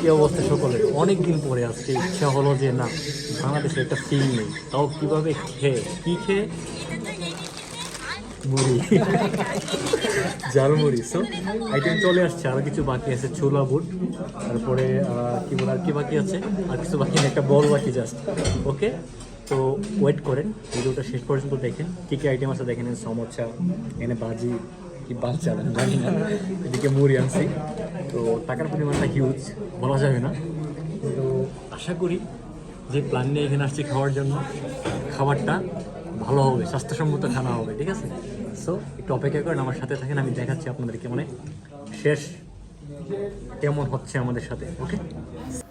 কি অবস্থা সকলের অনেক দিন পরে আজকে ইচ্ছা হলো যে, না, বাংলাদেশে একটা ফিল নেই। তাও কীভাবে খেয়ে? কী খেয়ে? মুড়ি। ঝালমুড়ি। সো আইটেম চলে আসছে। আরও কিছু বাকি আছে। ছোলা, বুট। তারপরে কি বলে, আর কি বাকি আছে? আর কিছু বাকি একটা বল বাকি জাস্ট ওকে তো ওয়েট করেন। ভিডিওটা শেষ পর্যন্ত দেখেন। কী কী আইটেম আছে দেখেন এখানে সমোসা এখানে বাজি কি চালান জানি না। এদিকে মুড়ি আনছি। তো টাকার পরিমাণটা হিউজ বলা যাবে না। তো আশা করি যে প্ল্যান নিয়ে এখানে আসছি খাওয়ার জন্য, খাবারটা ভালো হবে, স্বাস্থ্যসম্মত খানা হবে, ঠিক আছে? সো একটু অপেক্ষা করেন, আমার সাথে থাকেন, আমি দেখাচ্ছি আপনাদেরকে মানে শেষ কেমন হচ্ছে আমাদের সাথে ওকে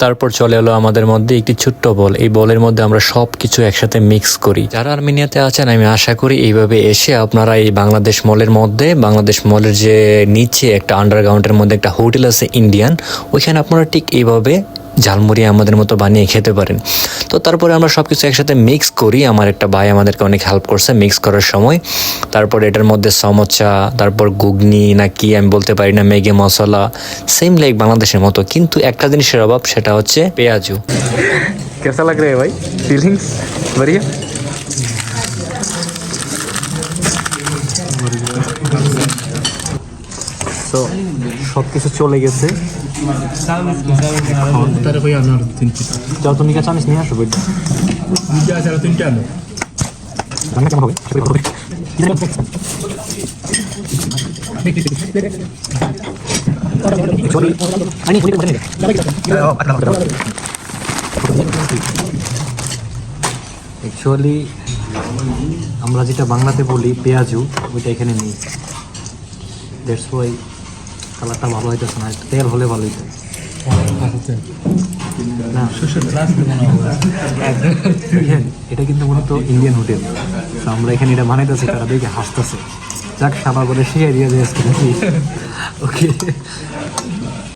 তারপর চলে এলো আমাদের মধ্যে একটি ছোট্ট বল। এই বলের মধ্যে আমরা সব কিছু একসাথে মিক্স করি। যারা আর্মেনিয়াতে আছেন, আমি আশা করি এইভাবে এসে আপনারা এই বাংলাদেশ মলের মধ্যে, বাংলাদেশ মলের যে নিচে একটা আন্ডারগ্রাউন্ডের মধ্যে একটা হোটেল আছে ইন্ডিয়ান ওইখানে আপনারা ঠিক এইভাবে ঝালমুড়ি আমাদের মতো বানিয়ে খেতে পারেন। তো তারপরে আমরা সব কিছু একসাথে মিক্স করি। আমার একটা ভাই আমাদেরকে অনেক হেল্প করছে মিক্স করার সময়। তারপর এটার মধ্যে সমচা, তারপর গুগনি না কি আমি বলতে পারি না মেগে মশলা সেম লাইক বাংলাদেশের মতো। কিন্তু একটা জিনিসের অভাব, সেটা হচ্ছে পেঁয়াজু। কেসা লাগে ভাই? ফিলিংস বাড়িয়া। তো সব কিছু চলে গেছে। চল তুমি কাছে আনিস নিয়ে আসো বইটা তিনটে আনো। অ্যাকচুয়ালি আমরা যেটা বাংলাতে বলি পেঁয়াজু ওইটা এখানে নেই। দ্যাটস ওয়াই কালারটা ভালো হইতেছে না, তেল হলে ভালো হইতো। এটা কিন্তু মূলত ইন্ডিয়ান হোটেল। তো আমরা এখানে এটা বানাইতেছি, তারা দেখে হাসতেছে। যাক সাবা করে শিয়ে দিয়ে দিয়েছে ওকে।